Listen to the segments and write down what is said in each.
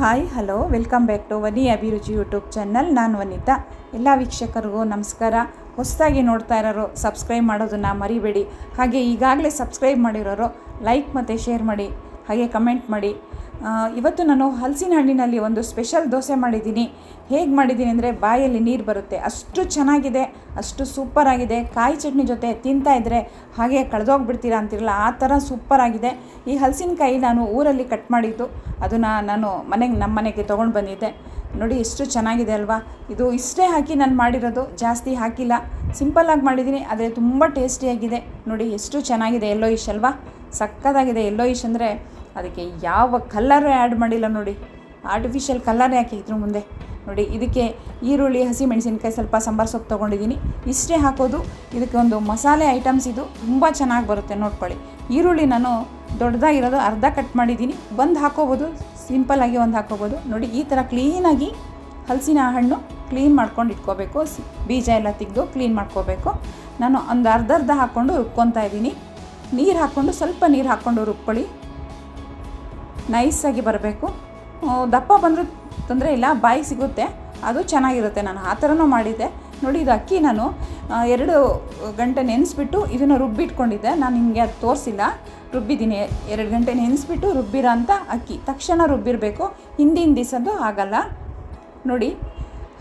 Hi, hello, welcome back to Vani Abhiruchi YouTube channel. ನಾನು ವನಿತಾ. ಎಲ್ಲ ವೀಕ್ಷಕರಿಗೂ ನಮಸ್ಕಾರ. ಹೊಸದಾಗಿ ನೋಡ್ತಾ ಇರೋರು ಸಬ್ಸ್ಕ್ರೈಬ್ ಮಾಡೋದನ್ನು ಮರಿಬೇಡಿ. ಹಾಗೆ ಈಗಾಗಲೇ ಸಬ್ಸ್ಕ್ರೈಬ್ ಮಾಡಿರೋರು ಲೈಕ್ ಮತ್ತು ಶೇರ್ ಮಾಡಿ, ಹಾಗೆ ಕಮೆಂಟ್ ಮಾಡಿ. ಇವತ್ತು ನಾನು ಹಲಸಿನ ಹಣ್ಣಿನಲ್ಲಿ ಒಂದು ಸ್ಪೆಷಲ್ ದೋಸೆ ಮಾಡಿದ್ದೀನಿ. ಹೇಗೆ ಮಾಡಿದ್ದೀನಿ ಅಂದರೆ ಬಾಯಲ್ಲಿ ನೀರು ಬರುತ್ತೆ. ಅಷ್ಟು ಚೆನ್ನಾಗಿದೆ, ಅಷ್ಟು ಸೂಪರ್ ಆಗಿದೆ. ಕಾಯಿ ಚಟ್ನಿ ಜೊತೆ ತಿಂತಾ ಇದ್ದರೆ ಹಾಗೆ ಕಳೆದೋಗ್ಬಿಡ್ತೀರಾ ಅಂತಿರಲ್ಲ, ಆ ಥರ ಸೂಪರ್ ಆಗಿದೆ. ಈ ಹಲಸಿನಕಾಯಿ ನಾನು ಊರಲ್ಲಿ ಕಟ್ ಮಾಡಿದ್ದು. ಅದನ್ನು ನಾನು ಮನೆಗೆ ನಮ್ಮ ಮನೆಗೆ ತೊಗೊಂಡು ಬಂದಿದ್ದೆ. ನೋಡಿ ಎಷ್ಟು ಚೆನ್ನಾಗಿದೆ ಅಲ್ವಾ? ಇದು ಇಷ್ಟೇ ಹಾಕಿ ನಾನು ಮಾಡಿರೋದು, ಜಾಸ್ತಿ ಹಾಕಿಲ್ಲ. ಸಿಂಪಲ್ಲಾಗಿ ಮಾಡಿದ್ದೀನಿ, ಆದರೆ ತುಂಬ ಟೇಸ್ಟಿಯಾಗಿದೆ ನೋಡಿ, ಎಷ್ಟು ಚೆನ್ನಾಗಿದೆ ಎಲ್ಲೋ ಇಶ್ ಅಲ್ವಾ? ಸಕ್ಕತ್ತಾಗಿದೆ ಎಲ್ಲೋ ಇಶ್ ಅಂದರೆ ಅದಕ್ಕೆ ಯಾವ ಕಲ್ಲರು ಆ್ಯಡ್ ಮಾಡಿಲ್ಲ ನೋಡಿ. ಆರ್ಟಿಫಿಷಿಯಲ್ ಕಲ್ಲರ್ ಯಾಕೆ ಇದ್ರ ಮುಂದೆ. ನೋಡಿ, ಇದಕ್ಕೆ ಈರುಳ್ಳಿ ಹಸಿ ಮೆಣಸಿನ್ಕಾಯಿ ಸ್ವಲ್ಪ ಸಾಂಬಾರು ಸೊಪ್ಪು ತೊಗೊಂಡಿದ್ದೀನಿ. ಇಷ್ಟೇ ಹಾಕೋದು. ಇದಕ್ಕೆ ಒಂದು ಮಸಾಲೆ ಐಟಮ್ಸ್ ಇದು ತುಂಬ ಚೆನ್ನಾಗಿ ಬರುತ್ತೆ, ನೋಡ್ಕೊಳ್ಳಿ. ಈರುಳ್ಳಿ ನಾನು ದೊಡ್ಡದಾಗಿರೋದು ಅರ್ಧ ಕಟ್ ಮಾಡಿದ್ದೀನಿ. ಒಂದು ಹಾಕೋಬೋದು ಸಿಂಪಲ್ಲಾಗಿ ಒಂದು ಹಾಕೋಬೋದು. ನೋಡಿ, ಈ ಥರ ಕ್ಲೀನಾಗಿ ಹಲಸಿನ ಹಣ್ಣು ಕ್ಲೀನ್ ಮಾಡ್ಕೊಂಡು ಇಟ್ಕೋಬೇಕು. ಬೀಜ ಎಲ್ಲ ತೆಗೆದು ಕ್ಲೀನ್ ಮಾಡ್ಕೋಬೇಕು. ನಾನು ಒಂದು ಅರ್ಧ ಅರ್ಧ ಹಾಕ್ಕೊಂಡು ರುಬ್ಕೊತಾ ಇದ್ದೀನಿ. ನೀರು ಹಾಕ್ಕೊಂಡು ಸ್ವಲ್ಪ ನೀರು ಹಾಕ್ಕೊಂಡು ರುಬ್ಕೊಳ್ಳಿ. ನೈಸಾಗಿ ಬರಬೇಕು. ದಪ್ಪ ಬಂದರೂ ತೊಂದರೆ ಇಲ್ಲ, ಬಾಯಿ ಸಿಗುತ್ತೆ. ಅದು ಚೆನ್ನಾಗಿರುತ್ತೆ ನಾನು ಆ ಥರನೂ ಮಾಡಿದ್ದೆ. ನೋಡಿ, ಇದು ಅಕ್ಕಿ ನಾನು ಎರಡು ಗಂಟೆ ನೆನೆಸ್ಬಿಟ್ಟು ಇದನ್ನು ರುಬ್ಬಿಟ್ಕೊಂಡಿದ್ದೆ. ನಾನು ನಿಮಗೆ ಅದು ತೋರಿಸಿಲ್ಲ. ರುಬ್ಬಿದ್ದೀನಿ. ಎರಡು ಗಂಟೆ ನೆನೆಸ್ಬಿಟ್ಟು ರುಬ್ಬಿರೋ ಅಂಥ ಅಕ್ಕಿ. ತಕ್ಷಣ ರುಬ್ಬಿರಬೇಕು. ಹಿಂದಿನ ದಿವಸದ್ದು ಆಗಲ್ಲ. ನೋಡಿ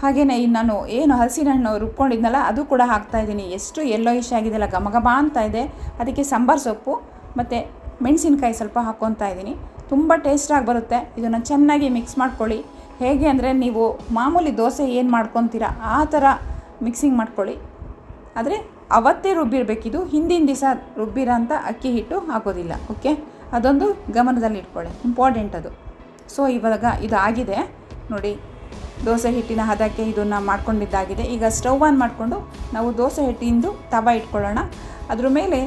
ಹಾಗೆಯೇ ನಾನು ಏನು ಹಲಸಿನ ಹಣ್ಣು ರುಬ್ಕೊಂಡಿದ್ನಲ್ಲ, ಅದು ಕೂಡ ಹಾಕ್ತಾಯಿದ್ದೀನಿ ಎಷ್ಟು ಎಲ್ಲೋ ಇಶ್ ಆಗಿದೆಯಲ್ಲ, ಘಮ ಘಮ ಅಂತ ಇದೆ. ಅದಕ್ಕೆ ಸಾಂಬಾರು ಸೊಪ್ಪು, ಮತ್ತು ಮೆಣಸಿನ್ಕಾಯಿ ಸ್ವಲ್ಪ ಹಾಕ್ಕೊತಾ ಇದ್ದೀನಿ. ತುಂಬ ಟೇಸ್ಟಾಗಿ ಬರುತ್ತೆ. ಇದನ್ನು ಚೆನ್ನಾಗಿ ಮಿಕ್ಸ್ ಮಾಡ್ಕೊಳ್ಳಿ. ಹೇಗೆ ಅಂದರೆ ನೀವು ಮಾಮೂಲಿ ದೋಸೆ ಏನು ಮಾಡ್ಕೊತೀರ, ಆ ಥರ ಮಿಕ್ಸಿಂಗ್ ಮಾಡ್ಕೊಳ್ಳಿ. ಆದರೆ ಅವತ್ತೇ ರುಬ್ಬಿರಬೇಕಿದು, ಹಿಂದಿನ ದಿವಸ ರುಬ್ಬಿರೋ ಅಂತ ಅಕ್ಕಿ ಹಿಟ್ಟು ಹಾಕೋದಿಲ್ಲ ಓಕೆ ಅದೊಂದು ಗಮನದಲ್ಲಿ ಇಟ್ಕೊಳ್ಳಿ ಇಂಪಾರ್ಟೆಂಟ್ ಅದು. ಸೊ ಇವಾಗ ಇದು ಆಗಿದೆ ನೋಡಿ, ದೋಸೆ ಹಿಟ್ಟಿನ ಹದಕ್ಕೆ ಇದನ್ನು ಮಾಡ್ಕೊಂಡಿದ್ದಾಗಿದೆ. ಈಗ ಸ್ಟವ್ ಆನ್ ಮಾಡಿಕೊಂಡು ನಾವು ದೋಸೆ ಹಿಟ್ಟಿಂದು ತವ ಇಟ್ಕೊಳ್ಳೋಣ. ಅದ್ರ ಮೇಲೆ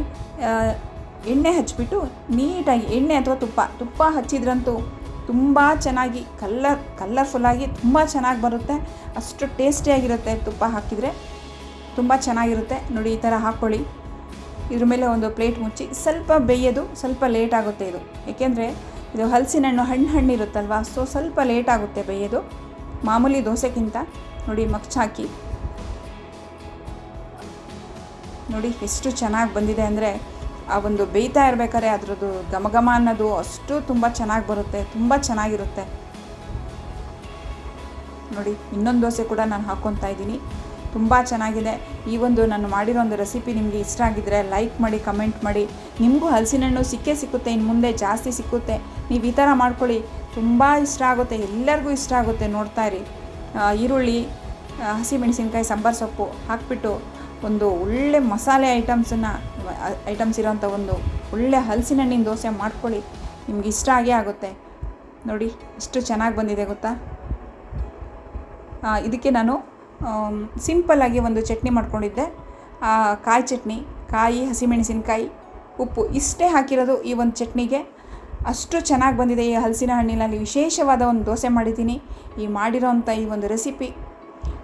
ಎಣ್ಣೆ ಹಚ್ಚಿಬಿಟ್ಟು ನೀಟಾಗಿ ಎಣ್ಣೆ ಅಥವಾ ತುಪ್ಪ ತುಪ್ಪ ಹಚ್ಚಿದ್ರಂತೂ ತುಂಬ ಚೆನ್ನಾಗಿ ಕಲ್ಲರ್ ಕಲ್ಲರ್ಫುಲ್ಲಾಗಿ ತುಂಬ ಚೆನ್ನಾಗಿ ಬರುತ್ತೆ. ಅಷ್ಟು ಟೇಸ್ಟಿಯಾಗಿರುತ್ತೆ ತುಪ್ಪ ಹಾಕಿದರೆ. ತುಂಬ ಚೆನ್ನಾಗಿರುತ್ತೆ. ನೋಡಿ, ಈ ಥರ ಹಾಕ್ಕೊಳ್ಳಿ ಇದ್ರ ಮೇಲೆ ಒಂದು ಪ್ಲೇಟ್ ಮುಚ್ಚಿ, ಸ್ವಲ್ಪ ಬೇಯೋದು, ಸ್ವಲ್ಪ ಲೇಟ್ ಆಗುತ್ತೆ ಇದು. ಏಕೆಂದರೆ ಇದು ಹಲಸಿನ ಹಣ್ಣು ಹಣ್ಣು ಹಣ್ಣು ಇರುತ್ತಲ್ವ? ಸೊ ಸ್ವಲ್ಪ ಲೇಟ್ ಆಗುತ್ತೆ ಬೇಯೋದು. ಮಾಮೂಲಿ ದೋಸೆಗಿಂತ ನೋಡಿ, ಮಗ್ಚಾಕಿ. ನೋಡಿ, ಎಷ್ಟು ಚೆನ್ನಾಗಿ ಬಂದಿದೆ ಅಂದರೆ ಆ ಒಂದು ಬೇಯ್ತಾ ಇರಬೇಕಾದ್ರೆ ಅದರದ್ದು ಘಮ ಘಮ ಅನ್ನೋದು ಅಷ್ಟು ತುಂಬ ಚೆನ್ನಾಗಿ ಬರುತ್ತೆ, ತುಂಬ ಚೆನ್ನಾಗಿರುತ್ತೆ. ನೋಡಿ, ಇನ್ನೊಂದು ದೋಸೆ ಕೂಡ ನಾನು ಹಾಕ್ಕೊತಾ ಇದ್ದೀನಿ. ತುಂಬ ಚೆನ್ನಾಗಿದೆ. ಈ ಒಂದು ನಾನು ಮಾಡಿರೋ ಒಂದು ರೆಸಿಪಿ ನಿಮಗೆ ಇಷ್ಟ ಆಗಿದ್ದರೆ ಲೈಕ್ ಮಾಡಿ ಕಮೆಂಟ್ ಮಾಡಿ. ನಿಮಗೂ ಹಲಸಿನ ಹಣ್ಣು ಸಿಕ್ಕೇ ಸಿಕ್ಕುತ್ತೆ ಇನ್ನು ಮುಂದೆ ಜಾಸ್ತಿ ಸಿಕ್ಕುತ್ತೆ. ನೀವು ಈ ಥರ ಮಾಡ್ಕೊಳ್ಳಿ. ತುಂಬ ಇಷ್ಟ ಆಗುತ್ತೆ, ಎಲ್ಲರಿಗೂ ಇಷ್ಟ ಆಗುತ್ತೆ ನೋಡ್ತಾ ಇರಿ. ಈರುಳ್ಳಿ ಹಸಿಮೆಣಸಿನ್ಕಾಯಿ, ಸಾಂಬಾರು ಸೊಪ್ಪು ಹಾಕ್ಬಿಟ್ಟು ಒಂದು ಒಳ್ಳೆ ಮಸಾಲೆ ಐಟಮ್ಸನ್ನು, ಐಟಮ್ಸ್ ಇರೋಂಥ ಒಂದು ಒಳ್ಳೆ ಹಲಸಿನ ಹಣ್ಣಿನ ದೋಸೆ ಮಾಡ್ಕೊಳ್ಳಿ. ನಿಮ್ಗೆ ಇಷ್ಟ ಆಗೇ ಆಗುತ್ತೆ. ನೋಡಿ, ಎಷ್ಟು ಚೆನ್ನಾಗಿ ಬಂದಿದೆ ಗೊತ್ತಾ? ಇದಕ್ಕೆ ನಾನು ಸಿಂಪಲ್ಲಾಗಿ ಒಂದು ಚಟ್ನಿ ಮಾಡ್ಕೊಂಡಿದ್ದೆ. ಕಾಯಿ ಚಟ್ನಿ, ಕಾಯಿ, ಹಸಿಮೆಣಸಿನಕಾಯಿ, ಉಪ್ಪು, ಇಷ್ಟೇ ಹಾಕಿರೋದು ಈ ಒಂದು ಚಟ್ನಿಗೆ. ಅಷ್ಟು ಚೆನ್ನಾಗಿ ಬಂದಿದೆ ಈ ಹಲಸಿನ ಹಣ್ಣಿನಲ್ಲಿ. ವಿಶೇಷವಾದ ಒಂದು ದೋಸೆ ಮಾಡಿದ್ದೀನಿ. ಈ ಮಾಡಿರೋಂಥ ಈ ಒಂದು ರೆಸಿಪಿ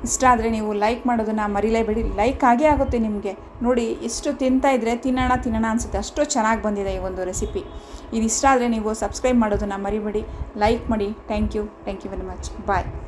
ಇಷ್ಟ ಆದರೆ ನೀವು ಲೈಕ್ ಮಾಡೋದನ್ನು ಮರಿಲೇಬೇಡಿ. ಲೈಕ್ ಆಗೇ ಆಗುತ್ತೆ ನಿಮಗೆ. ನೋಡಿ, ಇಷ್ಟು ತಿಂತಾ ಇದ್ದರೆ ತಿನ್ನೋಣ ತಿನ್ನೋಣ ಅನಿಸುತ್ತೆ. ಅಷ್ಟು ಚೆನ್ನಾಗಿ ಬಂದಿದೆ ಈ ಒಂದು ರೆಸಿಪಿ ಇದು ಇಷ್ಟ ಆದರೆ ನೀವು ಸಬ್ಸ್ಕ್ರೈಬ್ ಮಾಡೋದನ್ನು ಮರಿಬೇಡಿ. ಲೈಕ್ ಮಾಡಿ. Thank you thank you very much bye